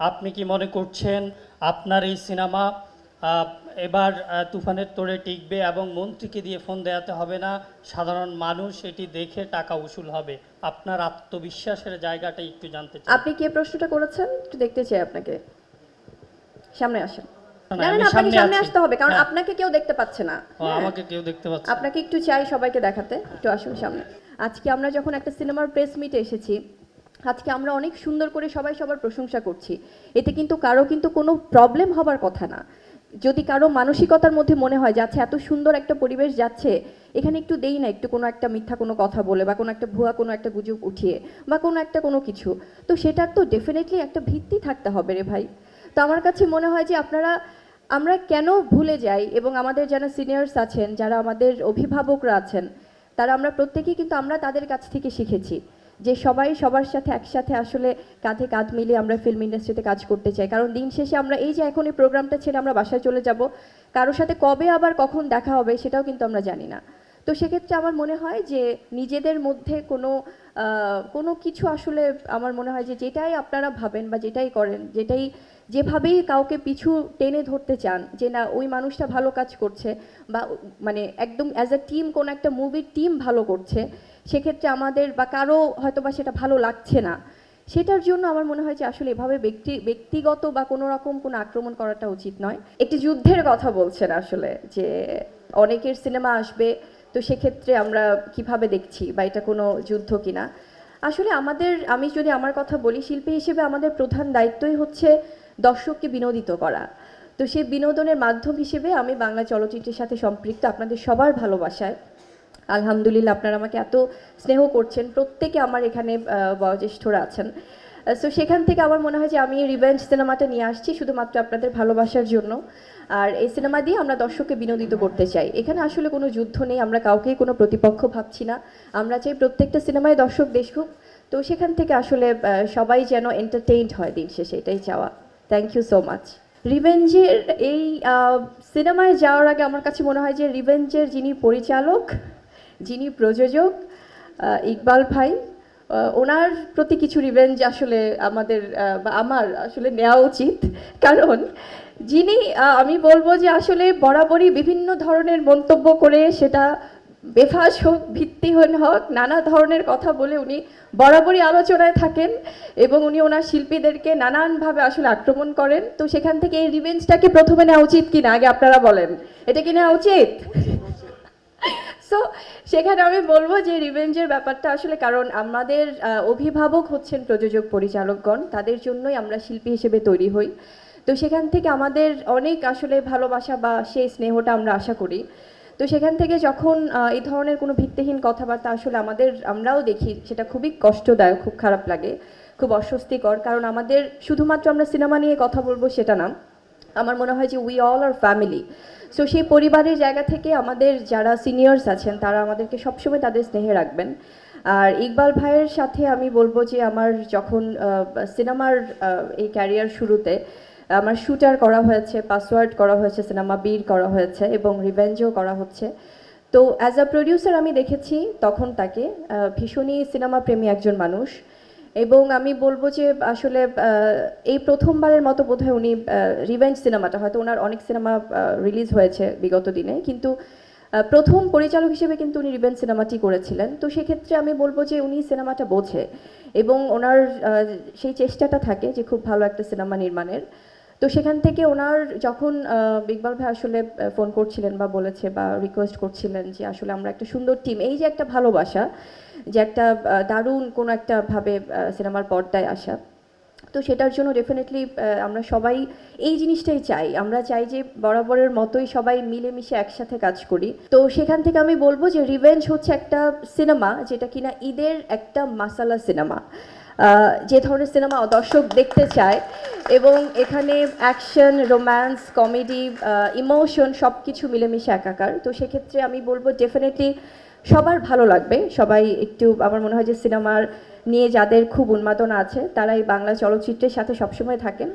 আপনি কি মনে করছেন আপনার এই সিনেমা এবার তুফানের তোড়ে টিকবে এবং মন্ত্রীকে দিয়ে ফোন দেওয়াতে হবে না? সাধারণ মানুষ এটি দেখে টাকা উসুল হবে। আপনার আত্মবিশ্বাসের জায়গাটা একটু জানতে চাই। আপনি কি প্রশ্নটা করেছেন? একটু দেখতে চাই আপনাকে। সামনে আসেন। না, না আপনাকে সামনে সামনে আসতে হবে কারণ হ্যাঁ। আপনাকে কেউ দেখতে পাচ্ছে না। হ্যাঁ। আমাকে কেউ দেখতে পাচ্ছে আপনাকে একটু চাই সবাইকে দেখাতে। একটু আসুন সামনে। আজকে আমরা যখন একটা সিনেমার প্রেস মিটে এসেছি আজকে আমরা অনেক সুন্দর করে সবাই সবার প্রশংসা করছি। এতে কিন্তু কারও কিন্তু কোনো প্রবলেম হবার কথা না। যদি কারও মানসিকতার মধ্যে মনে হয় যাচ্ছে এত সুন্দর একটা পরিবেশ যাচ্ছে, এখানে একটু দেই না, একটু কোনো একটা মিথ্যা কোনো কথা বলে বা কোনো একটা ভুয়া কোনো একটা গুজব উঠিয়ে বা কোনো একটা কোনো কিছু, তো সেটার তো ডেফিনেটলি একটা ভিত্তি থাকতে হবে রে ভাই। তো আমার কাছে মনে হয় যে, আপনারা, আমরা কেন ভুলে যাই এবং আমাদের যারা সিনিয়র্স আছেন, যারা আমাদের অভিভাবকরা আছেন, তারা আমরা প্রত্যেকেই কিন্তু আমরা তাদের কাছ থেকে শিখেছি। যে সবাই সবার সাথে একসাথে আসলে কাঁধে কাঁধ মিলিয়ে আমরা ফিল্ম ইন্ডাস্ট্রিতে কাজ করতে চাই। কারণ দিন শেষে আমরা এই যে এখন এই প্রোগ্রামটা ছেড়ে আমরা বাসায় চলে যাব, কারোর সাথে কবে আবার কখন দেখা হবে সেটাও কিন্তু আমরা জানি না। তো সেক্ষেত্রে আমার মনে হয় যে নিজেদের মধ্যে কোনো কোনো কিছু আসলে আমার মনে হয় যে যেটাই আপনারা ভাবেন বা যেটাই করেন, যেটাই, যেভাবেই কাউকে পিছু টেনে ধরতে চান যে না, ওই মানুষটা ভালো কাজ করছে বা মানে একদম অ্যাজ এ টিম কোনো একটা মুভির টিম ভালো করছে সেক্ষেত্রে আমাদের বা কারও হয়তো বা সেটা ভালো লাগছে না। সেটার জন্য আমার মনে হয় যে আসলে এভাবে ব্যক্তি, ব্যক্তিগত বা কোনো রকম কোনো আক্রমণ করাটা উচিত নয়। একটি যুদ্ধের কথা বলছেন আসলে যে অনেকের সিনেমা আসবে, তো সেক্ষেত্রে আমরা কীভাবে দেখছি বা এটা কোনো যুদ্ধ কিনা? আসলে আমাদের, আমি যদি আমার কথা বলি, শিল্পী হিসেবে আমাদের প্রধান দায়িত্বই হচ্ছে দর্শককে বিনোদিত করা। তো সেই বিনোদনের মাধ্যম হিসেবে আমি বাংলা চলচ্চিত্রের সাথে সম্পৃক্ত, আপনাদের সবার ভালোবাসায়। আলহামদুলিল্লাহ, আপনারা আমাকে এত স্নেহ করছেন। প্রত্যেকে আমার এখানে বয়োজ্যেষ্ঠরা আছেন। সো সেখান থেকে আমার মনে হয় যে আমি রিভেঞ্জ সিনেমাটা নিয়ে আসছি শুধুমাত্র আপনাদের ভালোবাসার জন্য। আর এই সিনেমা দিয়ে আমরা দর্শককে বিনোদিত করতে চাই। এখানে আসলে কোনো যুদ্ধ নেই, আমরা কাউকেই কোনো প্রতিপক্ষ ভাবছি না। আমরা চাই প্রত্যেকটা সিনেমায় দর্শক দেখুক। তো সেখান থেকে আসলে সবাই যেন এন্টারটেইনড হয় দিন শেষে, এটাই চাওয়া। থ্যাংক ইউ সো মাচ রিভেঞ্জের এই সিনেমায় যাওয়ার আগে আমার কাছে মনে হয় যে রিভেঞ্জের যিনি পরিচালক যিনি প্রযোজক ইকবাল ভাই ওনার প্রতি কিছু রিভেঞ্জ আসলে আমাদের বা আমার আসলে নেওয়া উচিত। কারণ যিনি আমি বলব যে আসলে বরাবরই বিভিন্ন ধরনের মন্তব্য করে সেটা বেফাস হোক, ভিত্তিহীন হোক, নানা ধরনের কথা বলে উনি বরাবরই আলোচনায় থাকেন এবং উনি ওনার শিল্পীদেরকে নানানভাবে আসলে আক্রমণ করেন। তো সেখান থেকে এই রিভেঞ্জটাকে প্রথমে নেওয়া উচিত কিনা, আগে আপনারা বলেন। এটা কি নেওয়া উচিত? সো সেখানে আমি বলব যে রিভেঞ্জের ব্যাপারটা আসলে কারণ আমাদের অভিভাবক হচ্ছেন প্রযোজক পরিচালকগণ, তাদের জন্যই আমরা শিল্পী হিসেবে তৈরি হই। তো সেখান থেকে আমাদের অনেক আসলে ভালোবাসা বা সেই স্নেহটা আমরা আশা করি। তো সেখান থেকে যখন এই ধরনের কোনো ভিত্তিহীন কথাবার্তা আসলে আমাদের, আমরাও দেখি, সেটা খুবই কষ্টদায়ক, খুব খারাপ লাগে, খুব অস্বস্তিকর, কারণ আমাদের শুধুমাত্র আমরা সিনেমা নিয়ে কথা বলব সেটা না। আমার মনে হয় যে we all are family so সেই পরিবারের জায়গা থেকে আমাদের যারা সিনিয়র্স আছেন, তারা আমাদেরকে সবসময় তাদের স্নেহে রাখবেন। আর ইকবাল ভাইয়ের সাথে আমি বলব যে আমার যখন সিনেমার এই ক্যারিয়ার শুরুতে, আমার শুটার করা হয়েছে পাসওয়ার্ড করা হয়েছে, সিনেমা বীর করা হয়েছে এবং রিভেঞ্জও করা হচ্ছে। তো অ্যাজ আ প্রডিউসার আমি দেখেছি তখন তাকে ভীষণই সিনেমা প্রেমী একজন মানুষ। এবং আমি বলব যে আসলে এই প্রথমবারের মতো বোধহয় উনি রিভেঞ্জ সিনেমাটা হয়তো ওনার অনেক সিনেমা রিলিজ হয়েছে বিগত দিনে কিন্তু প্রথম পরিচালক হিসেবে কিন্তু উনি রিভেঞ্জ সিনেমাটি করেছিলেন। তো সেক্ষেত্রে আমি বলব যে উনি সিনেমাটা বোঝে এবং ওনার সেই চেষ্টাটা থাকে যে খুব ভালো একটা সিনেমা নির্মাণের। তো সেখান থেকে ওনার যখন আহ, ইকবাল ভাই আসলে ফোন করছিলেন বা বলেছে বা রিকোয়েস্ট করছিলেন যে আসলে আমরা একটা সুন্দর টিম এই যে একটা ভালোবাসা যে একটা দারুণ কোনো একটা ভাবে সিনেমার পর্দায় আসা। তো সেটার জন্য ডেফিনেটলি আমরা সবাই এই জিনিসটাই চাই। আমরা চাই যে বরাবরের মতোই সবাই মিলেমিশে একসাথে কাজ করি। তো সেখান থেকে আমি বলব যে রিভেঞ্জ হচ্ছে একটা সিনেমা যেটা কিনা ঈদের একটা মাসালা সিনেমা। যে ধরনের সিনেমা দর্শক দেখতে চায় এবং এখানে অ্যাকশন রোম্যান্স কমেডি ইমোশন সব কিছু মিলেমিশে একাকার। তো সেক্ষেত্রে আমি বলব ডেফিনেটলি সবার ভালো লাগবে। সবাই একটু, আমার মনে হয় যে সিনেমার নিয়ে যাদের খুব উন্মাদনা আছে তারা এই বাংলা চলচ্চিত্রের সাথে সবসময় থাকেন।